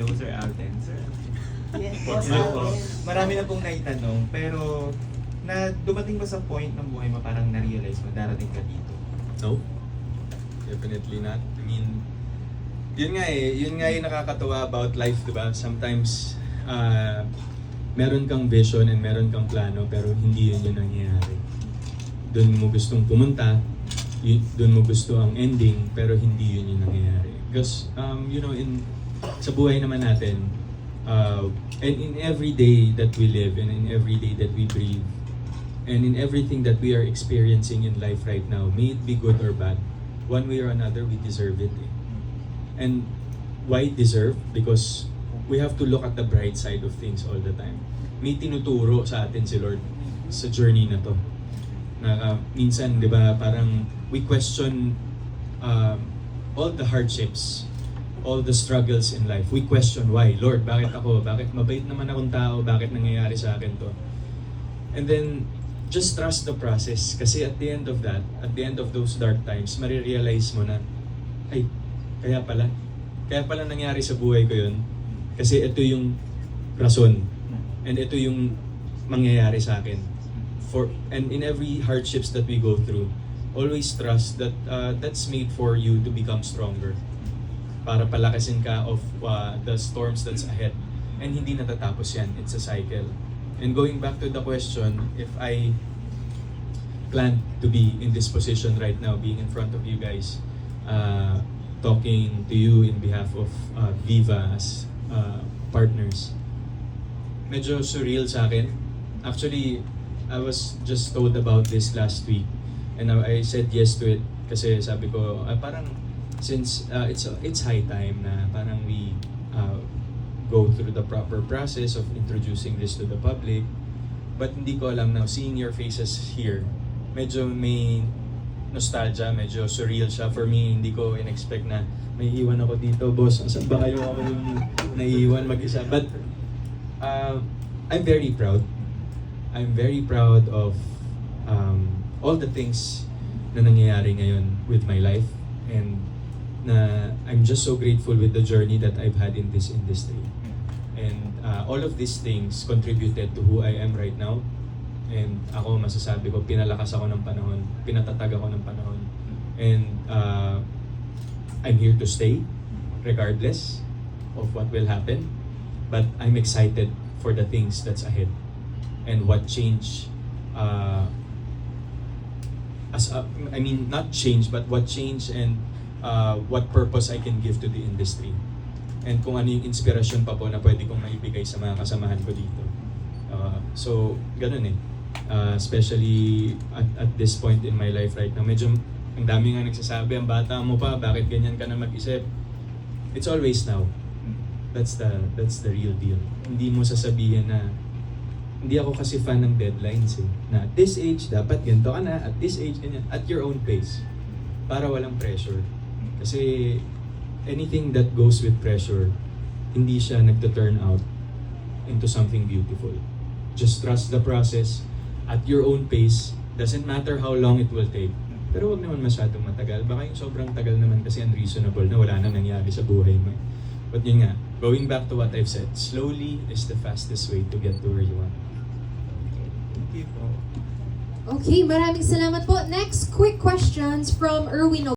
Those are Alden, sir. Yes, Yes po. Marami na pong naitanong, pero na dumating ba sa point ng buhay mo parang na-realize mo darating ka dito? No. Definitely not. I mean, yun nga eh, yun nga yung nakakatawa about life, di ba? Sometimes, uh, meron kang vision and meron kang plano, pero hindi yun yung nangyayari. Doon mo gustong pumunta, yun, doon mo gusto ang ending, pero hindi yun yung nangyayari. Because, um, you know, in, sa buhay naman natin, uh, and in every day that we live, and in every day that we breathe, and in everything that we are experiencing in life right now, may it be good or bad, one way or another, we deserve it. eh. And why deserve? Because we have to look at the bright side of things all the time. May tinuturo sa atin si Lord sa journey na to. Na uh, minsan, di ba, parang we question um, all the hardships, all the struggles in life. We question why. Lord, bakit ako? Bakit mabait naman akong tao? Bakit nangyayari sa akin to? And then, just trust the process. Kasi at the end of that, at the end of those dark times, marirealize mo na, ay, kaya pala. Kaya pala nangyari sa buhay ko yun. Kasi ito yung rason. And ito yung mangyayari sa akin. For, and in every hardships that we go through, always trust that uh, that's made for you to become stronger. Para palakasin ka of uh, the storms that's ahead. And hindi natatapos yan. It's a cycle. And going back to the question, if I plan to be in this position right now, being in front of you guys, uh, talking to you in behalf of uh, Viva as uh, partners, medyo surreal sa akin. Actually, I was just told about this last week and I said yes to it kasi sabi ko, ah, parang since uh, it's it's high time na parang we uh, go through the proper process of introducing this to the public. But hindi ko alam now, seeing your faces here, medyo may nostalgia, medyo surreal siya. For me, hindi ko in-expect na may iwan ako dito, boss. Saan ba kayo ako yung naiiwan mag-isa? But uh, I'm very proud. I'm very proud of um, all the things na nangyayari ngayon with my life and na I'm just so grateful with the journey that I've had in this industry. And uh, all of these things contributed to who I am right now. And ako masasabi ko, pinalakas ako ng panahon, pinatatag ako ng panahon. And uh, I'm here to stay regardless of what will happen. But I'm excited for the things that's ahead and what change uh, as a, I mean not change but what change and uh, what purpose I can give to the industry and kung ano yung inspirasyon pa po na pwede kong maibigay sa mga kasamahan ko dito. Uh, so, ganun eh. Uh, especially at, at this point in my life right now. Medyo ang dami nga nagsasabi, ang bata mo pa, bakit ganyan ka na mag-isip? It's always now. That's the that's the real deal. Hindi mo sasabihin na hindi ako kasi fan ng deadlines eh. Na at this age, dapat ganito ka na. At this age, ganyan. At your own pace. Para walang pressure. Kasi anything that goes with pressure, hindi siya nagto-turn out into something beautiful. Just trust the process at your own pace. Doesn't matter how long it will take. Pero wag naman masyadong matagal. Baka yung sobrang tagal naman kasi unreasonable na wala na nangyari sa buhay mo. eh. But yun nga, going back to what I've said, slowly is the fastest way to get to where you want. Thank you po. Okay, maraming salamat po. Next, quick questions from Erwin